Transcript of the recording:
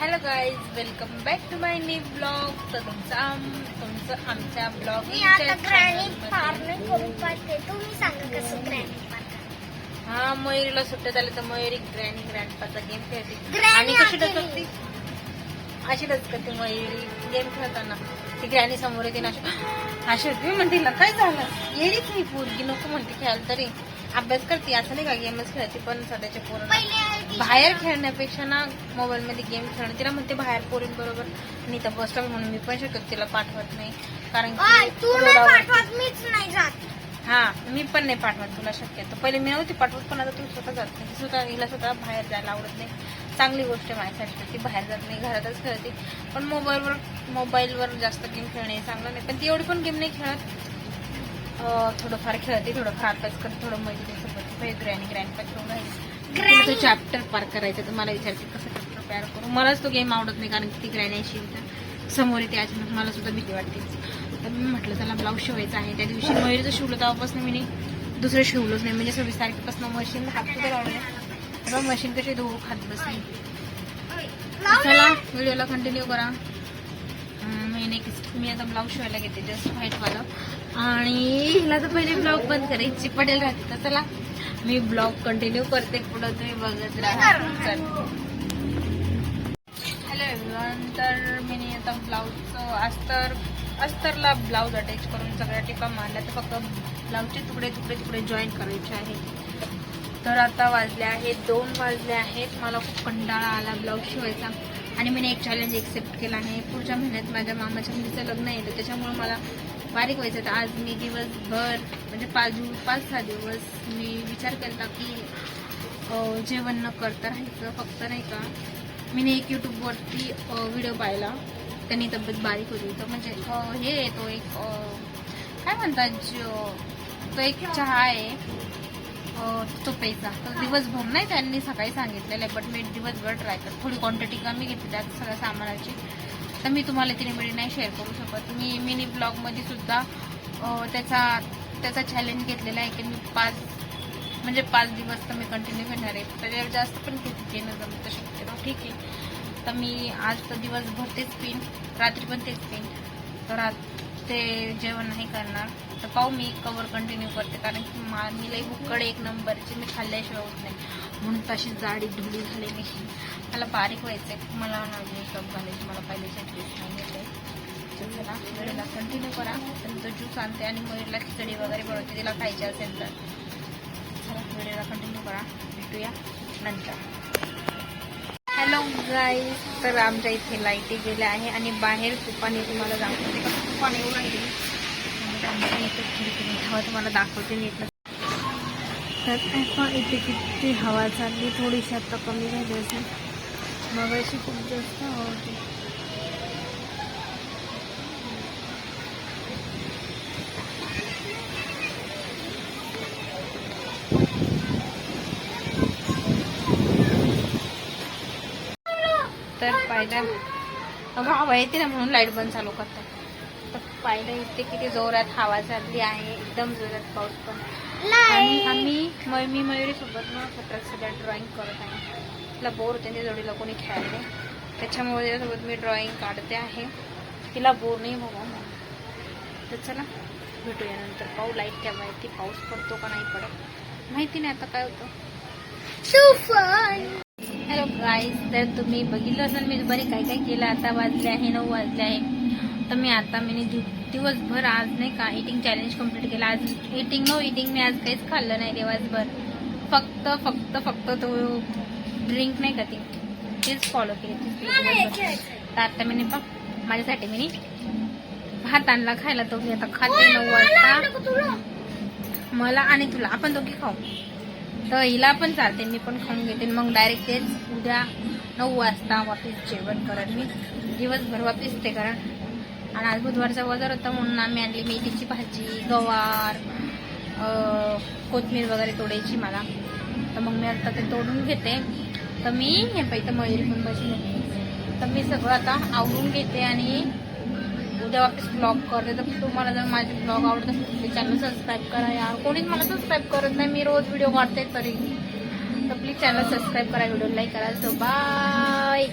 Hello guys welcome back to my new blog तर तुमचं आम- तुमचं आमच्या ब्लॉग मी आता ग्रॅनिट फार्मिंग करून पाहते. तुम्ही सांगा कसं ग्रॅनिट हा मयुरीला सुट्ट्या झाल्या तर मयुरी ग्रॅनी ग्रँडपाचा गेम खेळते. Granny आणि कशी. डचकते? अशी डचकते मयुरी गेम खेळताना. ती ग्रॅनी समोर येते ना अशी अशी होती. मी म्हणते "हिला काय झालं? येडीच ही पोरगी नको म्हणते खेळायला तरी. अभ्यास करते असं नाही का गेमच खेळते पण सध्याच्या पोरांना पहिले बाहेर खेळण्यापेक्षा ना मोबाईल मध्ये गेम खेळणं तिला म्हणते बाहेर पोरीन बरोबर आणि तर बस स्टॉप म्हणून मी पण शकत तिला पाठवत नाही कारण की तू नाही रोडावर- पाठवत मीच नाही जात। हा मी पण नाही पाठवत तुला शक्यतो पहिले मी नव्हती पाठवत पण आता तू स्वतः जात नाही स्वतः हिला स्वतः बाहेर जायला आवडत नाही. चांगली गोष्ट माझ्यासाठी ती बाहेर जात नाही घरातच खेळते. पण मोबाईलवर मोबाईलवर जास्त गेम खेळणे चांगलं नाही पण ती एवढी पण गेम नाही खेळत. थोडंफार खेळते थोडंफार अभ्यास करते थोडं मैत्रिणीसोबत ग्रॅनी ग्रँड खेळून राहील. Granny. तो चॅप्टर पार करायचं तर मला विचारते कसं चॅप्टर पार करू? मलाच तो गेम आवडत नाही कारण की ती ग्रॅनी अशी तर समोर येते अचानक मला सुद्धा भीती वाटते. तर मी म्हटलं त्याला ब्लाऊज शिवायचा आहे. त्या दिवशी मयुरीचं शिवलं तेव्हापासून मी दुसरं शिवलंच नाही. म्हणजे सव्वीस तारखेपासून मशीन हात सुद्धा लावलं नाही. तेव्हा मशीन कशी धुवू? खात बसली. चला व्हिडिओला कंटिन्यू करा. मी नेक्स्ट मी आता ब्लाऊज शिवायला घेते जस्ट व्हाईटवालं आणि हिला तर पहिले ब्लॉग बंद करायची पडेल राहते तर चला मी ब्लॉग कंटिन्यू करते. पुढं तुम्ही बघत राहा. हॅलो एव्हरीवन तर मी आता ब्लाऊजचं अस्तर अस्तरला ब्लाऊज अटॅच करून सगळ्या टिपा मारल्या. तर फक्त ब्लाऊजचे तुकडे तुकडे तुकडे जॉईन करायचे आहेत. तर आता वाजले आहेत दोन वाजले आहेत. मला खूप कंटाळा आला ब्लाऊज शिवायचा. आणि मी एक चॅलेंज एक्सेप्ट केला आहे पुढच्या महिन्यात माझ्या मामाच्या मुलीचं लग्न येतं. त्याच्यामुळे मला बारीक व्हायचं. तर आज मी दिवसभर म्हणजे पाच दिवस पाच सहा दिवस मी विचार केला की जेवण न करता राहायचं फक्त नाही का? मी एक यूट्यूबवरती व्हिडिओ पाहिला. त्यांनी तब्येत बारीक होती. तर म्हणजे हे येतो एक काय म्हणतात जो- तो एक चहा आहे. तो प्यायचा. तर दिवसभर नाही त्यांनी सकाळी सांगितलेलं आहे बट मी दिवसभर ट्राय कर थोडी क्वांटिटी कमी घेतली त्यात सगळ्या सामानाची. तर मी तुम्हाला ती रेमेडी नाही शेअर करू शकत. मी मिनी ब्लॉगमध्ये सुद्धा त्याचा त्याचा चॅलेंज घेतलेला आहे की मी पाच म्हणजे पाच दिवस तर मी कंटिन्यू घेणार आहे. त्याच्यावर जास्त पण किती घेणं जमत शक्यतो. ठीक आहे. तर मी आज तर दिवसभर तेच पिन रात्री पण तेच पिन. तर आज ते जेवण नाही करणार. तर पाहू मी कवर कंटिन्यू करते. कारण की मा मी लई भुक्कड एक नंबरची मी खाल्ल्याशिवाय होत नाही. म्हणून तशी जाडी धुळी झाली मी. मला बारीक व्हायचं आहे मला मेकअप घालायची. मला पहिले ड्रेस नाही घेते चला कंटिन्यू करा. तर तो ज्यूस आणते आणि मयूरला खिचडी वगैरे बनवते. तिला खायची असेल तर. चला व्हिडिओला कंटिन्यू करा. भेटूया नंतर. गाईस तर आमच्या इथे लाईटी गेल्या आहे आणि बाहेर तुपाने तुम्हाला दाखवते. का तुपाने येऊ लागली. आमच्या इथे खिडकीने हवा तुम्हाला दाखवते नीट तर पण इथे किती हवा चालली. थोडीशी आता कमी झाली असेल. मग अशी खूप जास्त हवा होती. तर पाहिलं. अगं हवा येते ना म्हणून लाइट बंद चालू करतात. तर पाहिलं इथे किती जोरात हवा चालली आहे. एकदम जोरात पाऊस पण. आणि आम्ही मयुरी सोबत ना सतरा सध्या ड्रॉइंग करत आहे. तिला बोर होते त्या जोडीला कोणी खेळायला. नाही. त्याच्यामुळे त्याच्यासोबत मी ड्रॉइंग काढते आहे. तिला बोर नाही म्हणून. तर चला भेटूया नंतर. पाहू लाइट केव्हा येते पाऊस पडतो का नाही पडत. माहिती नाही आता काय होतं. हॅलो गाईज तर तुम्ही बघितलं असेल मी दुपारी काय काय केलं? आता वाजले आहे नऊ वाजले आहे. तर मी आता मी दिव दिवसभर आज नाही का इटिंग चॅलेंज कंप्लीट केलं. आज इटिंग नो इटिंग मी आज काहीच खाल्लं नाही दिवसभर. फक्त फक्त फक्त तो ड्रिंक नाही का ती? तेच फॉलो केली. तर आता मी बघ माझ्यासाठी मी भात आणला खायला तो. मी आता खाते नऊ वाजता. मला आणि तुला. आपण दोघी खाऊ. तर हिला पण चालते मी पण खाऊन घेते. मग डायरेक्ट तेच उद्या नऊ वाजता वापिस जेवण करत मी. दिवसभर वापिस ते कारण आणि आज बुधवारचा बाजार होता म्हणून आम्ही आणली मेथीची भाजी गवार कोथमीर वगैरे तोडायची मला. तर मग मी आता ते तोडून घेते. तर मी हे पहिलं मयुरी पण बसून तर मी सगळं आता आवरून घेते आणि उद्या वापस ब्लॉग करते तर तुम्हाला जर माझे ब्लॉग आवडत असेल तर चॅनल सबस्क्राईब करा यार. कोणीच मला सबस्क्राईब करत नाही मी रोज व्हिडिओ काढते तरी. तर प्लीज चॅनल सबस्क्राईब करा व्हिडिओ लाईक करा. So bye